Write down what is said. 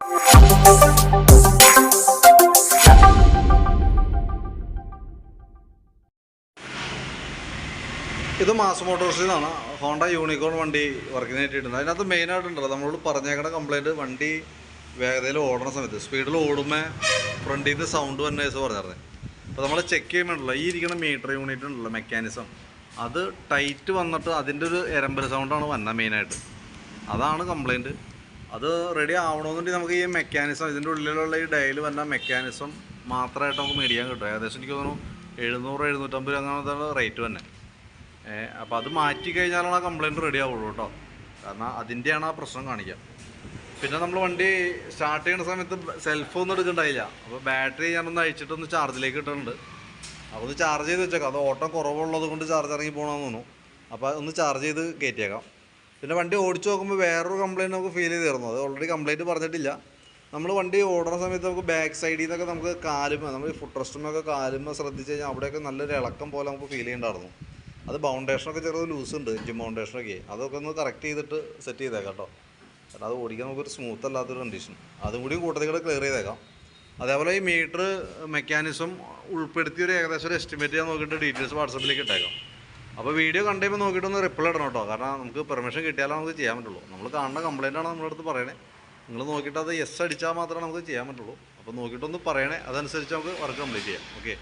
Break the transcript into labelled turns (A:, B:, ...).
A: ഇത് മാസ് മോട്ടോഴ്സിൽ നിന്നാണ്. Honda unicorn വണ്ടി വർക്കിന് വേണ്ടിയിട്ടുണ്ട് അതിനകത്ത് മെയിനായിട്ടുണ്ടല്ലോ നമ്മളോട് പറഞ്ഞേക്കണ കംപ്ലൈന്റ് വണ്ടി വേഗതയിൽ ഓടണ സമയത്ത് സ്പീഡിൽ ഓടുമ്പോൾ ഫ്രണ്ടിൽ നിന്ന് സൗണ്ട് വന്ന വയസ്സ് പറഞ്ഞായിരുന്നു. അപ്പോൾ നമ്മൾ ചെക്ക് ചെയ്യുമ്പോഴല്ലോ ഈ ഇരിക്കുന്ന മീറ്റർ യൂണിറ്റ് ഉണ്ടല്ലോ മെക്കാനിസം അത് ടൈറ്റ് വന്നിട്ട് അതിന്റെ ഒരു എരമ്പൽ സൗണ്ടാണ് വന്നത് മെയിനായിട്ട് അതാണ് കംപ്ലൈന്റ് അത് റെഡി ആവണമെന്നുണ്ടെങ്കിൽ നമുക്ക് ഈ മെക്കാനിസം ഇതിന്റെ ഉള്ളിലുള്ള ഈ ഡയൽ വന്ന മെക്കാനിസം മാത്രമായിട്ട് നമുക്ക് മേടിക്കാൻ കിട്ടും. ഏകദേശം എനിക്ക് തോന്നുന്നു എഴുന്നൂറ് എഴുന്നൂറ്റമ്പത് അങ്ങനത്തെ റേറ്റ് തന്നെ അപ്പോൾ അത് മാറ്റി കഴിഞ്ഞാലാണ് ആ കംപ്ലൈന്റ് റെഡി ആവുള്ളൂ കേട്ടോ. കാരണം അതിന്റെയാണ് ആ പ്രശ്നം കാണിക്കുക പിന്നെ നമ്മൾ വണ്ടി സ്റ്റാർട്ട് ചെയ്യുന്ന സമയത്ത് സെൽഫ് ഒന്നും എടുക്കണ്ടായില്ല. അപ്പോൾ ബാറ്ററി ഞാനൊന്ന് അഴിച്ചിട്ടൊന്ന് ചാർജിലേക്ക് ഇട്ടുണ്ട് അപ്പോൾ ഒന്ന് ചാർജ് ചെയ്ത് വെച്ചേക്കാം. അത് ഓട്ടം കുറവുള്ളത് കൊണ്ട് ചാർജ് ഇറങ്ങി പോകണമെന്ന് തോന്നുന്നു. അപ്പോൾ ഒന്ന് ചാർജ് ചെയ്ത് കയറ്റിയേക്കാം പിന്നെ വണ്ടി ഓടിച്ചു നോക്കുമ്പോൾ വേറൊരു കംപ്ലൈന്റ് നമുക്ക് ഫീൽ ചെയ്തിരുന്നു അത് ഓൾറെഡി കംപ്ലൈന്റ് പറഞ്ഞിട്ടില്ല. നമ്മൾ വണ്ടി ഓടുന്ന സമയത്ത് നമുക്ക് ബാക്ക് സൈഡിൽ നിന്നൊക്കെ നമുക്ക് കാലുമ നമ്മൾ ഫുഡ് റെസ്റ്റുമൊക്കെ കാലുമ ശ്രദ്ധിച്ച് കഴിഞ്ഞാൽ അവിടെയൊക്കെ നല്ലൊരു ഇളക്കം പോലെ നമുക്ക് ഫീൽ ചെയ്യണ്ടായിരുന്നു. അത് ബൗണ്ടേഷനൊക്കെ ചെറിയ ലൂസ് ഉണ്ട് എഞ്ചിൻ ബൗണ്ടേഷനൊക്കെ അതൊക്കെ ഒന്ന് കറക്റ്റ് ചെയ്തിട്ട് സെറ്റ് ചെയ്തേക്കാം കേട്ടോ. കാരണം അത് ഓടിക്കാൻ നമുക്കൊരു സ്മൂത്ത് അല്ലാത്തൊരു കണ്ടീഷൻ അതും കൂടി കൂട്ടത്തിൽ ക്ലിയർ ചെയ്തേക്കാം. അതേപോലെ ഈ മീറ്റർ മെക്കാനിസം ഉൾപ്പെടുത്തി ഒരു ഏകദേശം ഒരു എസ്റ്റിമേറ്റ് ചെയ്യാൻ നോക്കിയിട്ട് ഡീറ്റെയിൽസ് വാട്സപ്പിലേക്ക് ഇട്ടേക്കാം. അപ്പോൾ വീഡിയോ കണ്ടു നോക്കിയിട്ട് ഒന്ന് റിപ്ലൈ ഇടണം കേട്ടോ. കാരണം നമുക്ക് പെർമിഷൻ കിട്ടിയാലേ നമുക്ക് ചെയ്യാൻ പറ്റുള്ളൂ. നമ്മൾ കാണുന്ന കംപ്ലയിന്റ് ആണ് നമ്മുടെ അടുത്ത് പറയണേ. നിങ്ങൾ നോക്കിയിട്ട് അത് യെസ് അടിച്ചാൽ മാത്രമേ നമുക്ക് ചെയ്യാൻ പറ്റുള്ളൂ. അപ്പോൾ നോക്കിയിട്ടൊന്ന് പറയണേ. അതനുസരിച്ച് നമുക്ക് വർക്ക് കംപ്ലീറ്റ് ചെയ്യാം. ഓക്കെ